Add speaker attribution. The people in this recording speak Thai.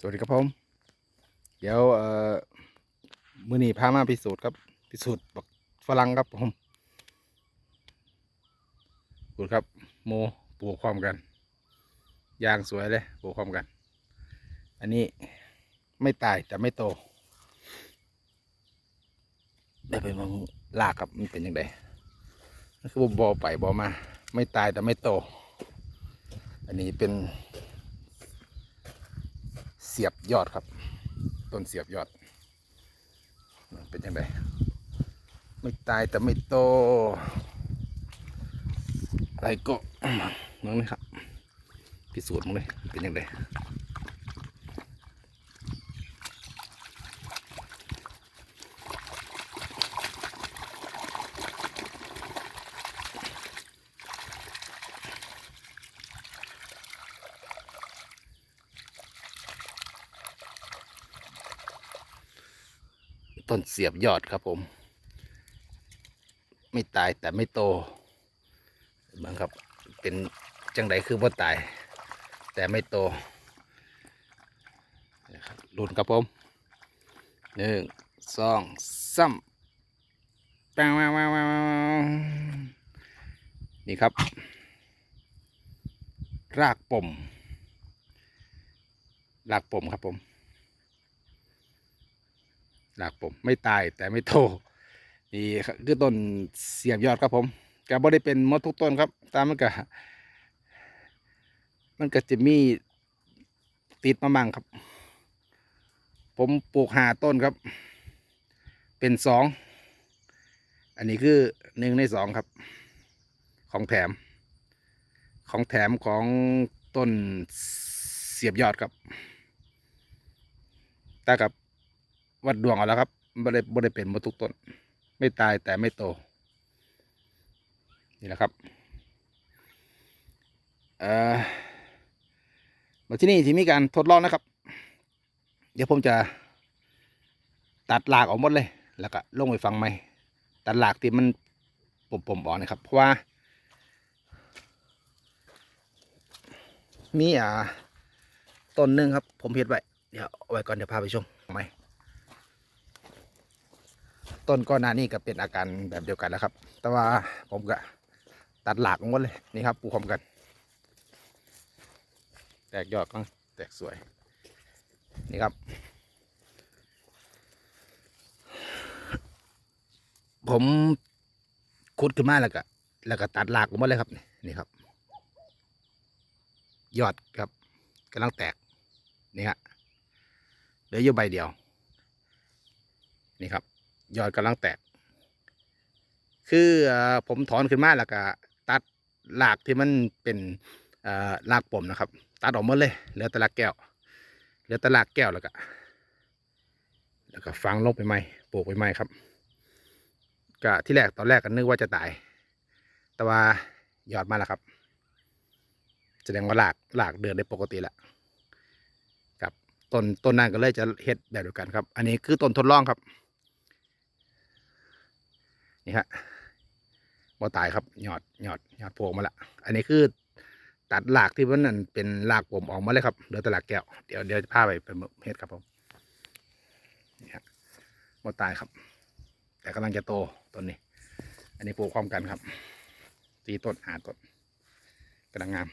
Speaker 1: สวัสดีครับผม เดี๋ยวเอ่อมือนีพามาพิสูจน์ครับ พิสูจน์บักฝรั่งครับผมดูครับ โมปลูกความกัน ยางสวยเลยปลูกความกัน อันนี้ไม่ตายแต่ไม่โตได้ไปมองลากครับมันเป็นยังไงนั่นคือบอไปบอมา ไม่ตายแต่ไม่โต อันนี้เป็น สียบยอดครับ ต้นเสียบยอด เป็นยังไงไม่ตายแต่ไม่โตอะไรก็น้องนี่ครับ พิสูจน์มึงเลยเป็นยังไง ต้นเสียบยอดครับผม ไม่ตายแต่ไม่โตบางครับเป็นจังไดคือว่าตาย แต่ไม่โตนะครับรุ่นครับผมหนึ่งสองสามแปงนี่ครับ รากปมรากปมครับผม รากปมไม่ตายแต่ไม่โตนี่คือต้นเสียบยอดครับผมก็บ่ได้เป็นมดทุกต้นครับ ตามมันก็มันก็จะมีติดมาบ้างครับ ผมปลูกหาต้นครับ เป็นสองอันนี้คือหนึ่งในสองครับ ของแถม ของแถมของต้นเสียบยอดครับแต่กับ วัดดวงเอาแล้วครับบ่ได้บ่ได้เป็นหมดทุกต้น ไม่ตายแต่ไม่โต นี่แหละครับเอ่อมาที่นี่ที่มีการทดลองนะครับ เดี๋ยวผมจะตัดหลากออกหมดเลย แล้วก็ลงไปฟังไหมตัดหลากที่มันผมผมออกนะครับ เพราะว่า มีอ่าต้นหนึ่งครับ ผมเห็ดไว้ เดี๋ยวเอาไว้ก่อนเดี๋ยวพาไปชมไหม ต้นก้อนานี่ก็เป็นอาการแบบเดียวกันแล้วครับ แต่ว่าผมก็ตัดหลากออกหมดเลยนี่ครับปลูกพร้อมกัน แตกยอดก็แตกสวย นี่ครับ ผมขุดขึ้นมาแล้วก็แล้วก็ตัดหลากออกมดเลยครับนี่นี่ครับ ยอดครับกำลังแตกนี่ฮะเหลืออยู่ใบเดียว นี่ครับ ยอดกำลังแตก คือผมถอนขึ้นมาแล้วก็ตัดรากที่มันเป็นเอ่อรากปมนะครับ ตัดออกหมดเลยเหลือแต่รากแก้วเหลือแต่รากแก้วแล้วก็แล้วก็ฝังลงไปใหม่ปลูกไปใหม่ครับก็ที่แรกตอนแรกก็นึกว่าจะตาย แต่ว่ายอดมาแล้วครับ แสดงว่าหลากหลากเดินได้ปกติและครับต้นต้นนั้นก็เลยจะเฮ็ดแบบเดียวกันครับ อันนี้คือต้นทดลองครับ นี่ฮะบ่ตายครับหยอดหยอดหยอดโผล่มาละอันนี้คือตัดหลากที่มันนั่นเป็นหลากผมออกมาเลยครับเหลือแต่หลากแก้วเดี๋ยวเดี๋ยวจะพาไปเป็นเฮ็ดครับผมนี่ฮะบ่ตายครับ แต่กำลังจะโตต้นนี้ อันนี้ปลูกพร้อมกันครับตีต้นหาต้นกำลังงาม